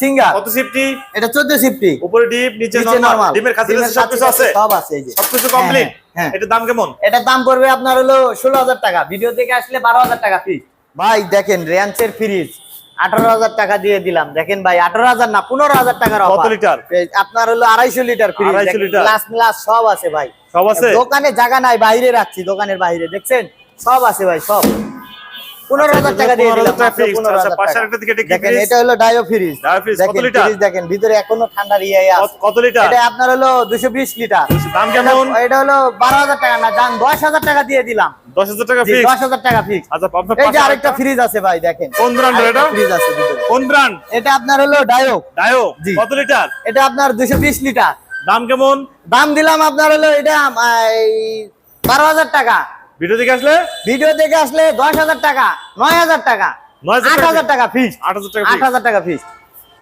Singer. কত সিফটি এটা চোদ্দ সিফটি উপরে ডিপ নিচে নরমাল খাসি সবকিছু আছে? সব আছে এই যে। সবকিছু হ্যাঁ, কমপ্লিট হ্যাঁ, হ্যাঁ। দাম কেমন? এটার দাম পড়বে আপনার হলো ষোলো হাজার টাকা। ভিডিও থেকে আসলে বারো হাজার টাকা ফিস ভাই দেখেন রেঞ্চের ফ্রিজ আঠারো হাজার টাকা দিয়ে দিলাম। দেখেন ভাই আঠারো হাজার না পনেরো হাজার টাকার কত লিটার? আপনার হলো আড়াইশো লিটার ফ্রিজ 250 লিটার। গ্লাস মিলাস সব আছে ভাই। সব আছে? দোকানে জায়গা নাই বাইরে রাখছি দোকানের বাইরে। দেখছেন? সব আছে ভাই সব। পনেরো হাজার টাকা দিয়ে দিলাম টাকা মাত্র fixed। 15,000 আচ্ছা, পাশের একটা দিকে দেখেন এটা হলো ডায়ো ফ্রিজ। কত লিটার? দেখেন ভিতরে এখনও ঠান্ডার ইয়ে আছে। কত- কত লিটার? এটা আপনার হলো দুশো বিশ লিটার। দাম কেমন? এটা- হলো টাকা না দাম টাকা দিয়ে দিলাম। টাকা ফিক্স টাকা আচ্ছা আপনার এই যে আরেকটা ফ্রিজ আছে ভাই দেখেন। কোন এটা? ফ্রিজ আছে ভিতরে। কোন ব্র্যান্ড এটা আপনার হলো ডায়ো। ডায়ো? কত লিটার? এটা আপনার দুশো বিশ লিটার। দাম কেমন? দাম দিলাম আপনার হলো এটা বারো হাজার টাকা। ভিডিও দেখে আসলে? ভিডিও দেখে আসলে দশ হাজার টাকা নয় হাজার টাকা আট হাজার টাকা ফিস আট হাজার টাকা আট হাজার টাকা ফিক্স